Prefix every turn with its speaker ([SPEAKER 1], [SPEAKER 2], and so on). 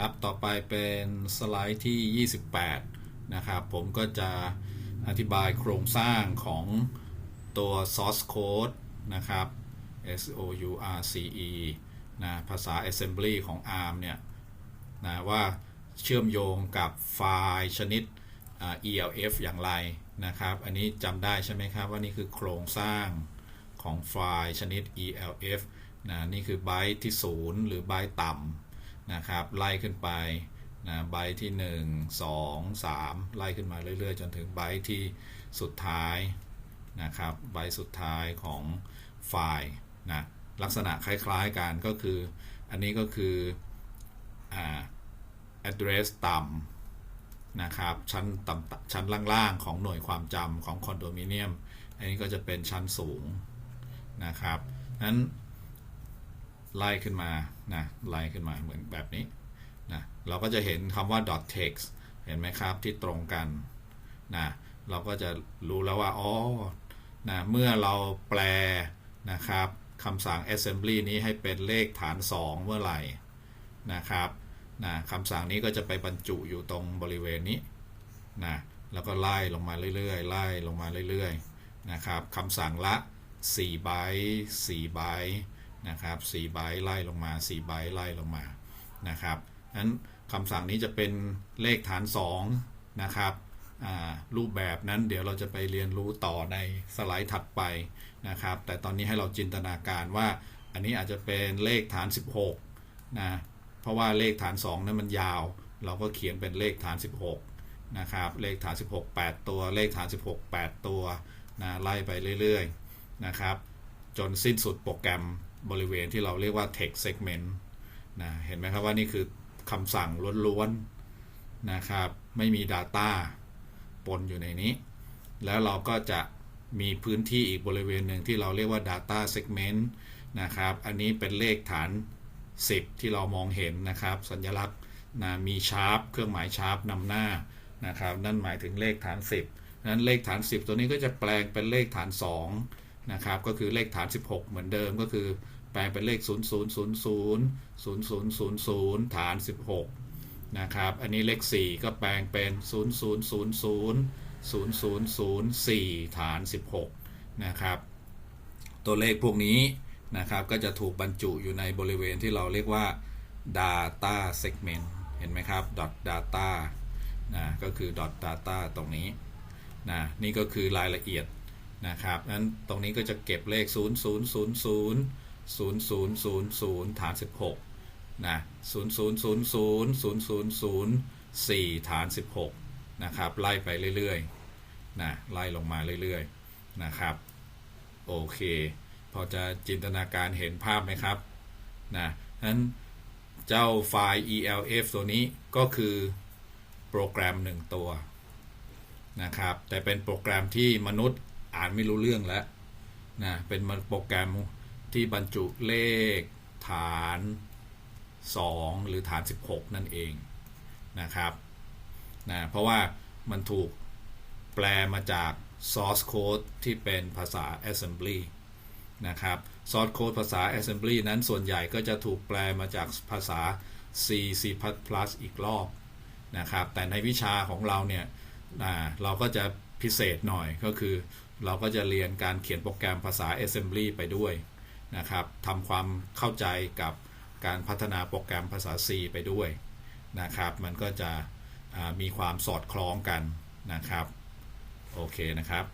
[SPEAKER 1] ครับต่อไปเป็นสไลด์ที่ 28 นะครับ ผมก็จะอธิบายโครงสร้างของตัว source code นะครับ S O U R C E นะภาษา assembly ของ ARM เนี่ยนะว่าเชื่อมโยงกับไฟล์ชนิด ELF อย่างไรนะครับ อันนี้จำได้ใช่ไหมครับ ว่านี่คือโครงสร้างของไฟล์ชนิด ELF นะนี่คือไบต์ที่ 0 หรือไบต์ต่ำ นะครับไล่ขึ้นไปนะไบที่ 1 2 3 ไล่ขึ้นมาเรื่อยๆ จนถึงไบที่สุดท้ายนะครับไบสุดท้ายของไฟล์นะลักษณะคล้ายๆกันก็คือ อันนี้ก็คืออ่า address ต่ำนะครับชั้นต่ำชั้นล่างๆ ของหน่วยความจำของคอนโดมิเนียม อันนี้ก็จะเป็นชั้นสูงนะครับนั้นไล่ขึ้นมา นะไล่ขึ้นมาเหมือนแบบนี้นะเราก็จะเห็นคำว่า dot text เห็นไหมครับที่ตรงกันนะเราก็จะรู้แล้วว่าอ๋อนะเมื่อเราแปลนะครับคำสั่ง assembly นี้ให้เป็นเลขฐาน 2 เมื่อไหร่นะครับนะคำสั่งนี้ก็จะไปบรรจุอยู่ตรงบริเวณนี้นะแล้วก็ไล่ลงมาเรื่อยๆไล่ลงมาเรื่อยๆนะครับคำสั่งละ4ไบต์4ไบต์ นะครับ4ไบต์ไล่ลงมา4ไบต์ไล่ลงมานะครับนั้นคำสั่งนี้จะเป็นเลขฐาน 2 นะครับรูปแบบนั้นเดี๋ยวเราจะไปเรียนรู้ต่อในสไลด์ถัดไปนะครับ แต่ตอนนี้ให้เราจินตนาการว่าอันนี้อาจจะเป็นเลขฐาน 16นะเพราะว่าเลขฐาน2นั้นมันยาว เราก็เขียนเป็นเลขฐาน 16นะครับเลขฐาน 16 8 ตัวเลขฐาน 16 8 ตัวนะไล่ไปเรื่อยๆนะครับจนสิ้นสุดโปรแกรม บริเวณที่เราเรียกว่า text segment นะเห็นไหมครับว่านี่คือคำสั่งล้วนๆนะครับ ไม่มี Data ปนอยู่ในนี้ แล้วเราก็จะมีพื้นที่อีกบริเวณหนึ่งที่เราเรียกว่า data segment นะครับ อันนี้เป็นเลขฐาน 10 ที่เรามองเห็นนะครับ สัญลักษณ์นะมีชาร์ปเครื่องหมายชาร์ปนำหน้านะครับ นั่นหมายถึงเลขฐาน 10 นั้นเลขฐาน 10 ตัวนี้ก็จะแปลงเป็นเลขฐาน2นะครับ ก็คือเลขฐาน 16 เหมือนเดิมก็คือ แปลงเป็นเลข 0 0 0 0 0 0 0 0 ฐาน 16 นะครับ อันนี้เลข 4 ก็แปลงเป็น 0 0 0 0 0004 ฐาน 16 นะครับ ตัวเลขพวกนี้นะครับก็จะถูกบรรจุอยู่ในบริเวณที่เราเรียกว่า data segment เห็นไหมครับ dot data นะก็คือ dot data ตรงนี้นะนี่ก็คือรายละเอียดนะครับนั้นตรงนี้ก็จะเก็บเลข 0 0 0 0 0 0 0 0ฐาน16นะ0 0 0 0 0 0 0 4ฐาน16นะครับไล่ไปเรื่อยๆนะไล่ลงมาเรื่อยๆนะครับโอเค พอจะจินตนาการเห็นภาพไหมครับนะนั้นเจ้าไฟล์ ELF ตัวนี้ก็คือโปรแกรมหนึ่งตัวนะครับแต่เป็นโปรแกรมที่มนุษย์อ่านไม่รู้เรื่องแล้วนะเป็นโปรแกรม ที่บรรจุเลขฐาน 2 หรือฐาน 16 นั่นเองนะครับนะเพราะว่ามันถูกแปลมาจาก source code ที่เป็นภาษา assembly นะครับ source code ภาษา assembly นั้นส่วนใหญ่ก็จะถูกแปลมาจากภาษา C C++ อีกรอบนะครับ แต่ในวิชาของเราเนี่ยเราก็จะพิเศษหน่อยก็คือ เราก็จะเรียนการเขียนโปรแกรมภาษา assembly ไปด้วย นะครับทำความเข้าใจกับการพัฒนาโปรแกรมภาษา C ไปด้วยนะครับ มันก็จะมีความสอดคล้องกันนะครับ โอเคนะครับ